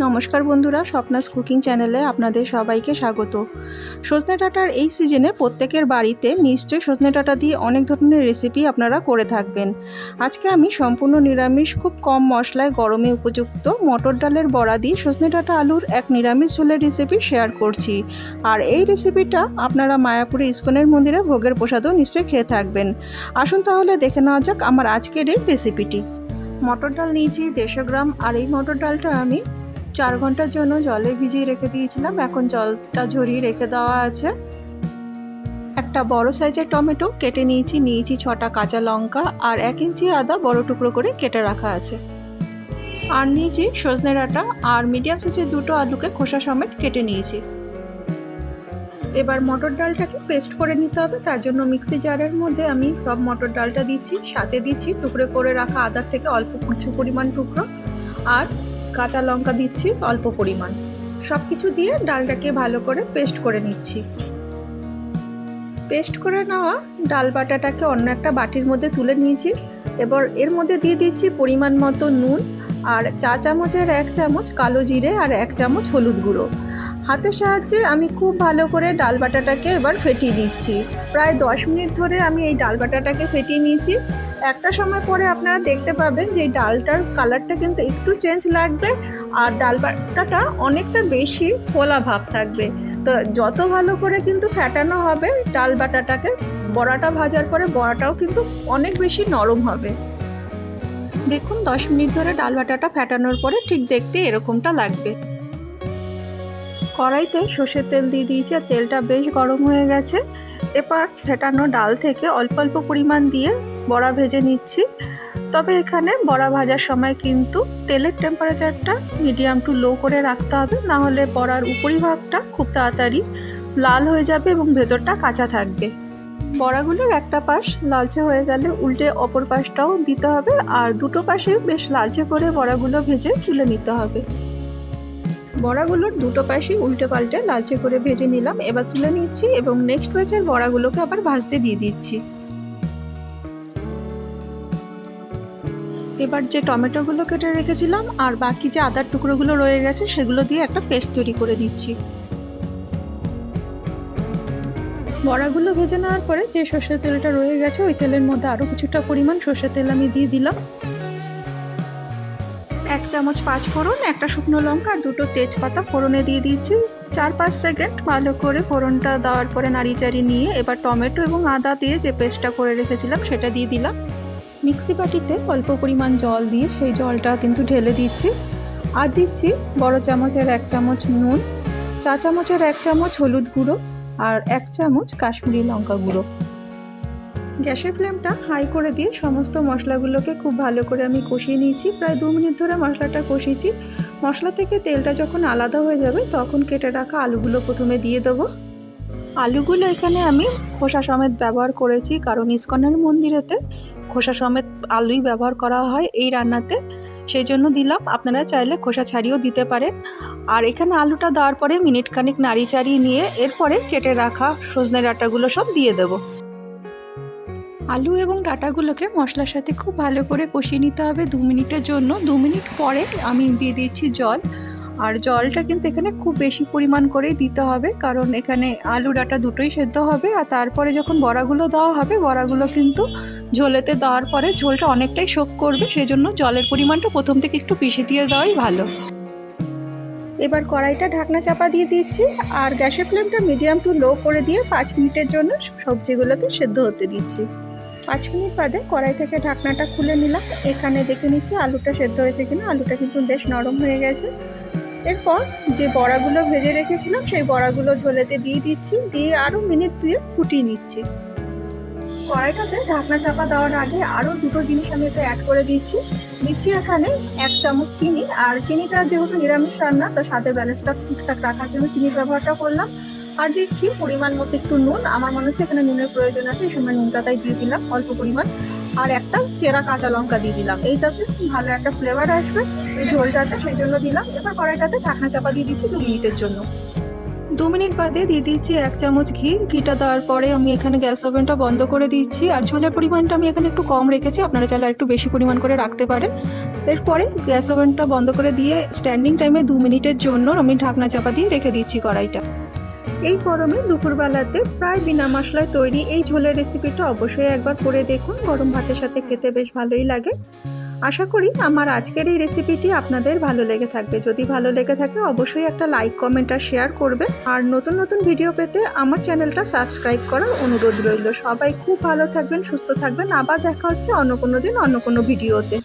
নমস্কার বন্ধুরা, স্বপ্নাস কুকিং চ্যানেলে আপনাদের সবাইকে স্বাগত। সজনে ডাঁটার এই সিজনে প্রত্যেকের বাড়িতে নিশ্চয়ই সজনে ডাঁটা দিয়ে অনেক ধরনের রেসিপি আপনারা করে থাকবেন। আজকে আমি সম্পূর্ণ নিরামিষ, খুব কম মশলায় গরমে উপযুক্ত মটর ডালের বড়া দিয়ে সজনে ডাঁটা আলুর এক নিরামিষ ঝোলের রেসিপি শেয়ার করছি। আর এই রেসিপিটা আপনারা মায়াপুরে ইস্কনের মন্দিরে ভোগের প্রসাদও নিশ্চয়ই খেয়ে থাকবেন। আসুন তাহলে দেখে নেওয়া যাক আমার আজকের এই রেসিপিটি মটর ডাল নিয়েছি দেড়শো গ্রাম, আর এই মটর ডালটা আমি চার ঘণ্টার জন্য জলে ভিজিয়ে রেখে দিয়েছিলাম। এখন জলটা ঝরিয়ে রেখে দেওয়া আছে। একটা বড় সাইজের টমেটো কেটে নিয়েছি। নিয়েছি ছটা কাঁচা লঙ্কা আর এক ইঞ্চি আদা বড় টুকরো করে কেটে রাখা আছে। আর নিয়েছি সজনে ডাঁটা আর মিডিয়াম সাইজের দুটো আলুকে খোসা সমেত কেটে নিয়েছি। এবার মটর ডালটাকে পেস্ট করে নিতে হবে। তার জন্য মিক্সি জারের মধ্যে আমি সব মটর ডালটা দিচ্ছি। সাথে দিচ্ছি টুকরো করে রাখা আদার থেকে অল্প কিছু পরিমাণ টুকরো। আর কাঁচা লঙ্কা দিচ্ছি, অল্প পরিমাণ। সব কিছু দিয়ে ডালটাকে ভালো করে পেস্ট করে নিচ্ছি। পেস্ট করে নেওয়া ডাল বাটাটাকে অন্য একটা বাটির মধ্যে তুলে নিয়েছি। এবার এর মধ্যে দিয়ে দিচ্ছি পরিমাণ মতো নুন আর চা চামচের এক চামচ কালো জিরে আর এক চামচ হলুদ গুঁড়ো। হাতের সাহায্যে আমি খুব ভালো করে ডাল বাটাটাকে এবার ফেটিয়ে দিচ্ছি। প্রায় দশ মিনিট ধরে আমি এই ডাল বাটাটাকে ফেটিয়ে নিয়েছি। একটা সময় পরে আপনারা দেখতে পাবেন যে এই ডালটার কালারটা কিন্তু একটু চেঞ্জ লাগবে আর ডাল বাটাটা অনেকটা বেশি ফোলা ভাব থাকবে। তো যত ভালো করে কিন্তু ফ্যাটানো হবে, ডাল বাটাটাকে বড়াটা ভাজার পরে বড়াটাও কিন্তু অনেক বেশি নরম হবে। দেখুন, দশ মিনিট ধরে ডাল বাটাটা ফ্যাটানোর পরে ঠিক দেখতে এরকমটা লাগবে। কড়াইতে সর্ষের তেল দিয়ে দিয়েছি আর তেলটা বেশ গরম হয়ে গেছে। এবার ফেটানো ডাল থেকে অল্প অল্প পরিমাণ দিয়ে বড়া ভেজে নিচ্ছি। তবে এখানে বড়া ভাজার সময় কিন্তু তেলের টেম্পারেচারটা মিডিয়াম টু লো করে রাখতে হবে। না হলে বড়ার উপরিভাগটা খুব তাড়াতাড়ি লাল হয়ে যাবে এবং ভেতরটা কাঁচা থাকবে। বড়াগুলোর একটা পাশ লালচে হয়ে গেলে উল্টে অপর পাশটাও দিতে হবে। আর দুটো পাশে বেশ লালচে করে বড়াগুলো ভেজে তুলে নিতে হবে। বড়াগুলোর দুটো পাশে উল্টে পাল্টে লালচে করে ভেজে নিলাম। এবার তুলে নিচ্ছি এবং নেক্সট ব্যাচের বড়াগুলোকে আবার ভাজতে দিয়ে দিচ্ছি। এবার যে টমেটোগুলো কেটে রেখেছিলাম আর বাকি যে আদার টুকরোগুলো রয়ে গেছে, সেগুলো দিয়ে একটা পেস্ট তৈরি করে দিচ্ছি। বড়াগুলো ভেজে নেওয়ার পরে যে সর্ষের তেলটা রয়ে গেছে, ওই তেলের মধ্যে আরও কিছুটা পরিমাণ সর্ষের তেল আমি দিয়ে দিলাম। এক চামচ পাঁচ ফোড়ন, একটা শুকনো লঙ্কা আর দুটো তেজপাতা ফোড়নে দিয়ে দিচ্ছি চার পাঁচ সেকেন্ড ভালো করে ফোড়নটা দেওয়ার পরে নাড়ি চাড়ি নিয়ে এবার টমেটো এবং আদা দিয়ে যে পেস্টটা করে রেখেছিলাম সেটা দিয়ে দিলাম। মিক্সি বাটিতে অল্প পরিমাণ জল দিয়ে সেই জলটা কিন্তু ঢেলে দিচ্ছি। আর দিচ্ছি বড় চামচের এক চামচ নুন, চা চামচের এক চামচ হলুদ গুঁড়ো আর এক চামচ কাশ্মীরি লঙ্কা গুঁড়ো। গ্যাসের ফ্লেমটা হাই করে দিয়ে সমস্ত মশলাগুলোকে খুব ভালো করে আমি কষিয়ে নিয়েছি। প্রায় দু মিনিট ধরে মশলাটা কষিয়েছি। মশলা থেকে তেলটা যখন আলাদা হয়ে যাবে, তখন কেটে রাখা আলুগুলো প্রথমে দিয়ে দেবো। আলুগুলো এখানে আমি খোসা সমেত ব্যবহার করেছি, কারণ ইস্কনের মন্দিরেতে খোসা সমেত আলুই ব্যবহার করা হয় এই রান্নাতে। সেই জন্য দিলাম। আপনারা চাইলে খোসা ছাড়িয়েও দিতে পারেন। আর এখানে আলুটা দেওয়ার পরে মিনিট খানিক নাড়ি চাড়িয়ে নিয়ে এরপরে কেটে রাখা সজনে ডাঁটাগুলো সব দিয়ে দেবো। আলু এবং ডাটাগুলোকে মশলার সাথে খুব ভালো করে কষিয়ে নিতে হবে দু মিনিটের জন্য। দু মিনিট পরে আমি দিয়ে দিচ্ছি জল। আর জলটা কিন্তু এখানে খুব বেশি পরিমাণ করেই দিতে হবে। কারণ এখানে আলু, ডাটা দুটোই সেদ্ধ হবে। আর তারপরে যখন বড়াগুলো দেওয়া হবে, বড়াগুলো কিন্তু ঝোলেতে দেওয়ার পরে ঝোলটা অনেকটাই শোক করবে। সেই জন্য জলের পরিমাণটা প্রথম থেকে একটু বেশি দিয়ে দেওয়াই ভালো। এবার কড়াইটা ঢাকনা চাপা দিয়ে দিচ্ছি আর গ্যাসের ফ্লেমটা মিডিয়াম টু লো করে দিয়ে পাঁচ মিনিটের জন্য সবজিগুলোকে সেদ্ধ হতে দিচ্ছি। পাঁচ মিনিট বাদে কড়াই থেকে ঢাকনাটা খুলে নিলাম। এখানে দেখে নিচ্ছি আলুটা সেদ্ধ হয়েছে কিনা। আলুটা কিন্তু বেশ নরম হয়ে গেছে। এরপর যে বড়াগুলো ভেজে রেখেছিলাম, সেই বড়াগুলো ঝোলেতে দিয়ে দিচ্ছি। দিয়ে আরও মিনিট দিয়ে ফুটিয়ে নিচ্ছি। কড়াইটাতে ঢাকনা চাপা দেওয়ার আগে আরও দুটো জিনিস আমি এতে অ্যাড করে দিচ্ছি। দিচ্ছি এখানে এক চামচ চিনি। আর চিনিটা যেহেতু নিরামিষ রান্না, তো স্বাদের ব্যালেন্সটা ঠিকঠাক রাখার জন্য চিনির ব্যবহারটা করলাম। আর দিচ্ছি পরিমাণ মতো একটু নুন। আমার মনে হচ্ছে এখানে নুনের প্রয়োজন আছে, এই সময় নুনটা তাই দিয়ে দিলাম অল্প পরিমাণ। আর একটা চেরা কাঁচা লঙ্কা দিয়ে দিলাম। এইটাতে ভালো একটা ফ্লেভার আসবে, এই ঝোলটাতে, সেই জন্য দিলাম। এবার কড়াইটাতে ঢাকনা চাপা দিয়ে দিচ্ছি দু মিনিটের জন্য। দু মিনিট বাদে দিয়ে দিচ্ছি এক চামচ ঘি। ঘিটা দেওয়ার পরে আমি এখানে গ্যাস ওভেনটা বন্ধ করে দিচ্ছি। আর ঝোলের পরিমাণটা আমি এখানে একটু কম রেখেছি। আপনারা চাইলে একটু বেশি পরিমাণ করে রাখতে পারেন। এরপরে গ্যাস ওভেনটা বন্ধ করে দিয়ে স্ট্যান্ডিং টাইমে দু মিনিটের জন্য আমি ঢাকনা চাপা দিয়ে রেখে দিচ্ছি কড়াইটা। এই গরমে দুপুরবেলাতে প্রায় বিনা মশলায় তৈরি এই ঝোলের রেসিপিটা অবশ্যই একবার করে দেখুন। গরম ভাতের সাথে খেতে বেশ ভালোই লাগে। আশা করি আমার আজকের এই রেসিপিটি আপনাদের ভালো লেগে থাকবে। যদি ভালো লেগে থাকে অবশ্যই একটা লাইক কমেন্ট আর শেয়ার করবেন। আর নতুন নতুন ভিডিও পেতে আমার চ্যানেলটা সাবস্ক্রাইব করার অনুরোধ রইল। সবাই খুব ভালো থাকবেন, সুস্থ থাকবেন। আবার দেখা হচ্ছে অন্য কোনো দিন, অন্য কোনো ভিডিওতে